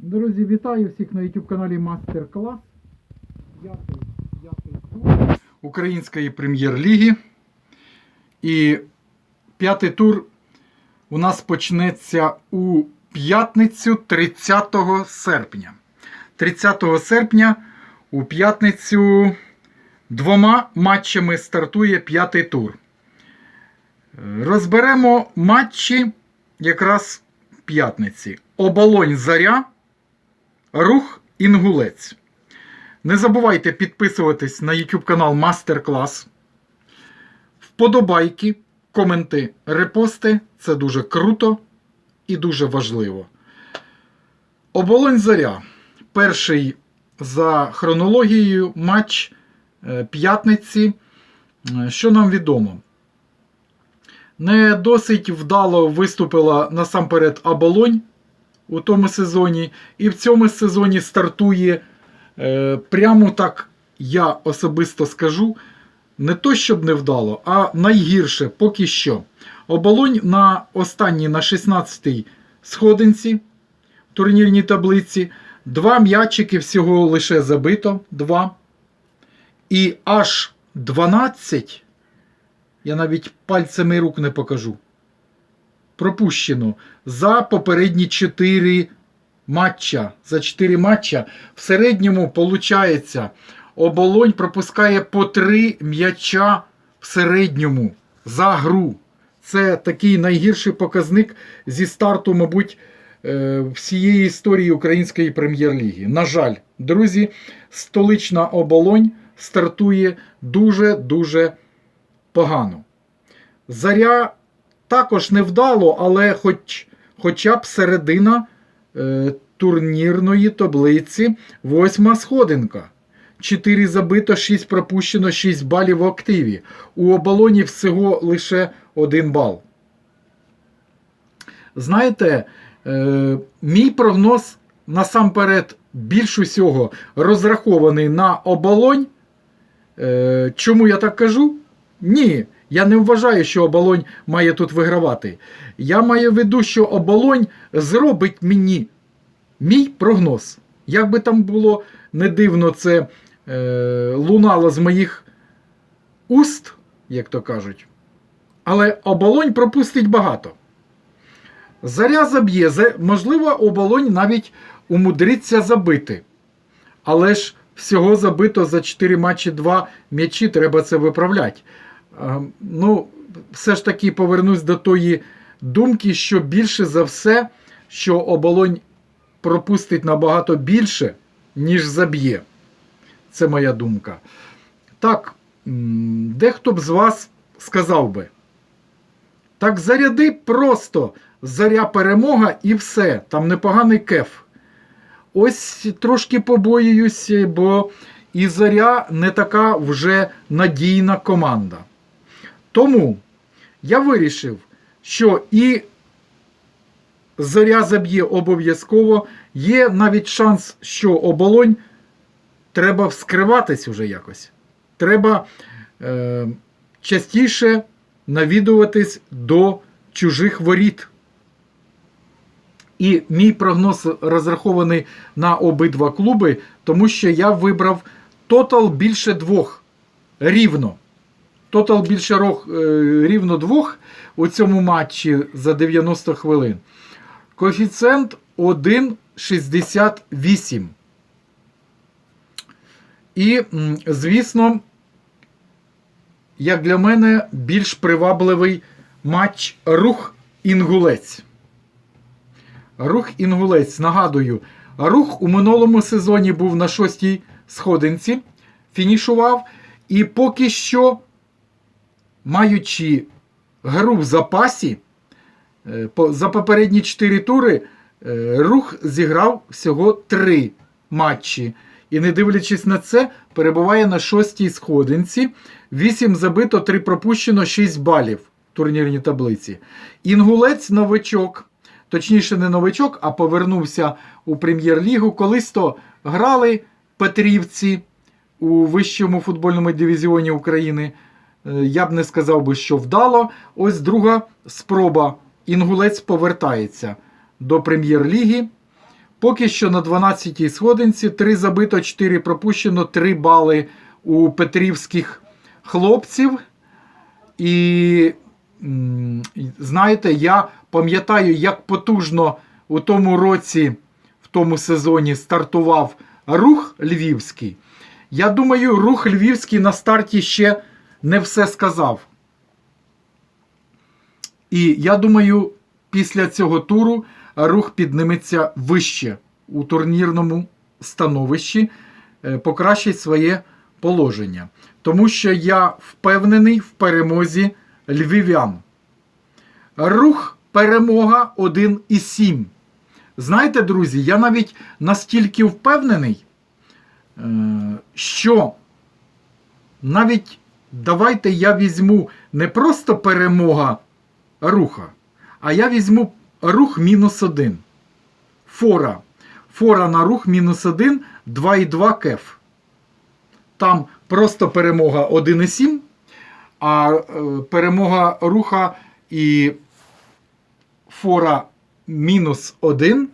Друзі, вітаю всіх на YouTube каналі Мастер Клас. Української прем'єр-ліги. І п'ятий тур у нас почнеться у п'ятницю 30 серпня. 30 серпня у п'ятницю двома матчами стартує п'ятий тур. Розберемо матчі якраз п'ятниці. Оболонь Заря, Рух Інгулець. Не забувайте підписуватись на YouTube канал Мастер Клас. Вподобайки, коменти, репости це дуже круто і дуже важливо. Оболонь Заря. Перший за хронологією матч е, п'ятниці. Е, Що нам відомо? Не досить вдало виступила насамперед Оболонь у тому сезоні. І в цьому сезоні стартує е, прямо так, я особисто скажу, не то щоб не вдало, а найгірше поки що. Оболонь на останній на 16-й сходинці в турнірній таблиці. Два м'ячики всього лише забито. Два. І аж 12. Я навіть пальцями рук не покажу. Пропущено за попередні 4 матча. За 4 матча в середньому виходить, оболонь пропускає по 3 м'яча в середньому за гру. Це такий найгірший показник зі старту, мабуть, е, всієї історії української прем'єр-ліги. На жаль, друзі, столична оболонь стартує дуже-дуже погано. Заря також невдало, але хоч, хоча б середина е, турнірної таблиці, восьма сходинка. 4 забито, 6 пропущено, 6 балів в активі. У оболоні всього лише 1 бал. Знаєте, е, мій прогноз насамперед більш усього розрахований на оболонь. Е, чому я так кажу? Ні. Я не вважаю, що оболонь має тут вигравати. Я маю в виду, що оболонь зробить мені мій прогноз. Як би там було не дивно, це е, лунало з моїх уст, як то кажуть. Але оболонь пропустить багато. Заря заб'є, можливо, оболонь навіть умудриться забити. Але ж всього забито за 4 матчі 2 м'ячі, треба це виправляти. Ну, все ж таки повернусь до тої думки, що більше за все, що оболонь пропустить набагато більше, ніж заб'є. Це моя думка. Так, дехто б з вас сказав би. Так заряди просто заря перемога і все. Там непоганий кеф. Ось трошки побоююсь, бо і заря не така вже надійна команда. Тому я вирішив, що і зоря заб'є обов'язково. Є навіть шанс, що оболонь треба вскриватись уже якось. Треба е, частіше навідуватись до чужих воріт. І мій прогноз розрахований на обидва клуби, тому що я вибрав тотал більше двох рівно. Тотал більше рох, е, рівно двох у цьому матчі за 90 хвилин. Коефіцієнт 1,68. І, звісно, як для мене, більш привабливий матч рух інгулець. Рух інгулець. Нагадую, рух у минулому сезоні був на шостій сходинці, фінішував. І поки що, маючи гру в запасі, е, за попередні 4 тури е, рух зіграв всього 3 матчі. І не дивлячись на це, перебуває на шостій сходинці. 8 забито, 3 пропущено, 6 балів в турнірній таблиці. Інгулець новичок, точніше, не новичок, а повернувся у прем'єр-лігу. Колись то грали Петрівці у вищому футбольному дивізіоні України. Е, Я б не сказав би, що вдало. Ось друга спроба. Інгулець повертається до прем'єр-ліги. Поки що на 12-й сходинці 3 забито, 4 пропущено, 3 бали у петрівських хлопців. І знаєте, я пам'ятаю, як потужно у тому році, в тому сезоні стартував рух львівський. Я думаю, рух львівський на старті ще не все сказав. І я думаю, після цього туру рух підніметься вище у турнірному становищі, е, покращить своє положення. Тому що я впевнений в перемозі львів'ян. Рух перемога 1,7. Знаєте, друзі, я навіть настільки впевнений, е, що навіть давайте я візьму не просто перемога руха, а я візьму рух мінус 1. Фора. Фора на рух мінус 1, 2,2 кеф. Там просто перемога 1,7, а е, перемога руха і фора мінус 1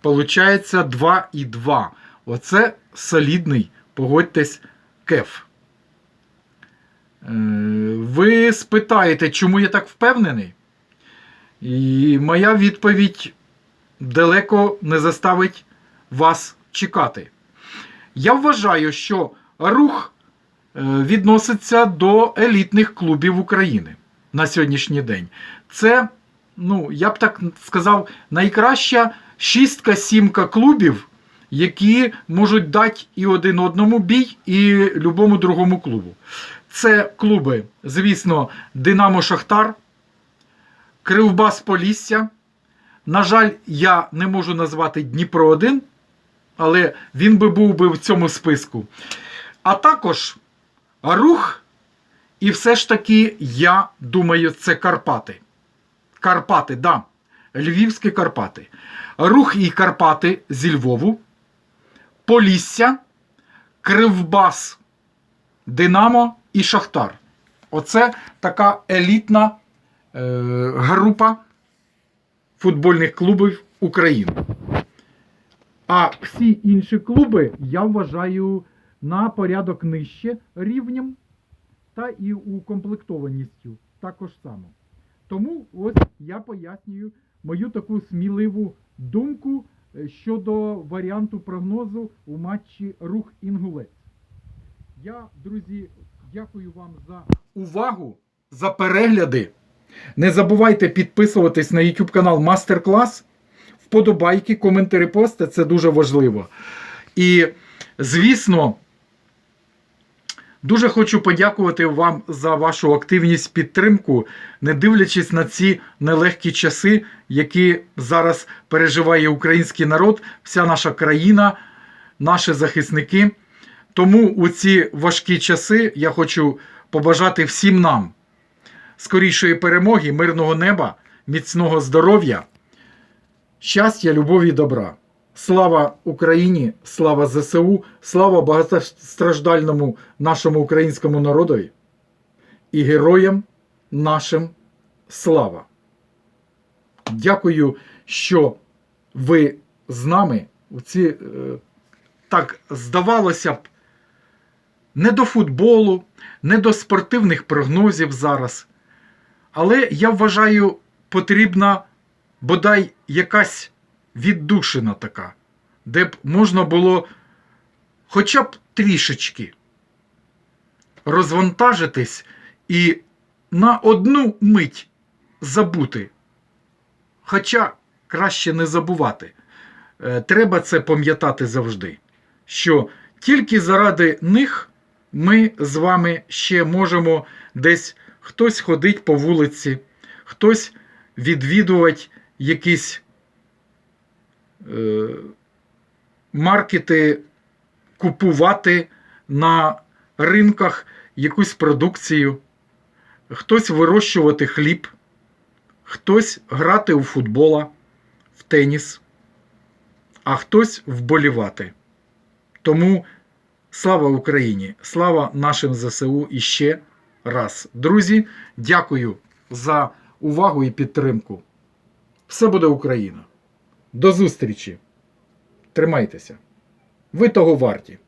получається 2,2. Оце солідний, погодьтесь, кеф. Ви спитаєте, чому я так впевнений? І моя відповідь далеко не заставить вас чекати. Я вважаю, що рух е, відноситься до елітних клубів України на сьогоднішній день. Це, ну, я б так сказав, найкраща шістка-сімка клубів, які можуть дати і один одному бій, і любому другому клубу. Це клуби, звісно, Динамо Шахтар, Кривбас Полісся. На жаль, я не можу назвати Дніпро 1, але він би був би в цьому списку. А також рух, і все ж таки, я думаю, це Карпати. Карпати, да. Львівські Карпати. Рух і Карпати зі Львову, Полісся, Кривбас, Динамо і Шахтар. Оце така елітна е, група футбольних клубів України. А всі інші клуби я вважаю на порядок нижче рівнем та і укомплектованістю також само. Тому ось я пояснюю мою таку сміливу думку е, щодо варіанту прогнозу у матчі Рух Інгулець. Я, друзі, дякую вам за увагу, за перегляди. Не забувайте підписуватись на YouTube канал Мастер Клас. Вподобайки, коментарі пости це дуже важливо. І, звісно, дуже хочу подякувати вам за вашу активність, підтримку, не дивлячись на ці нелегкі часи, які зараз переживає український народ, вся наша країна, наші захисники. Тому у ці важкі часи я хочу побажати всім нам скорішої перемоги, мирного неба, міцного здоров'я, щастя, любові і добра. Слава Україні, слава ЗСУ, слава багатостраждальному нашому українському народові і героям нашим слава. Дякую, що ви з нами у ці, е, так здавалося б, не до футболу, не до спортивних прогнозів зараз. Але я вважаю, потрібна бодай якась віддушина така, де б можна було хоча б трішечки розвантажитись і на одну мить забути. Хоча краще не забувати. Е, Треба це пам'ятати завжди, що тільки заради них ми з вами ще можемо десь хтось ходить по вулиці, хтось відвідувати якісь е, маркети, купувати на ринках якусь продукцію, хтось вирощувати хліб, хтось грати у футбола, в теніс, а хтось вболівати. Тому слава Україні! Слава нашим ЗСУ іще раз. Друзі, дякую за увагу і підтримку. Все буде Україна. До зустрічі! Тримайтеся. Ви того варті.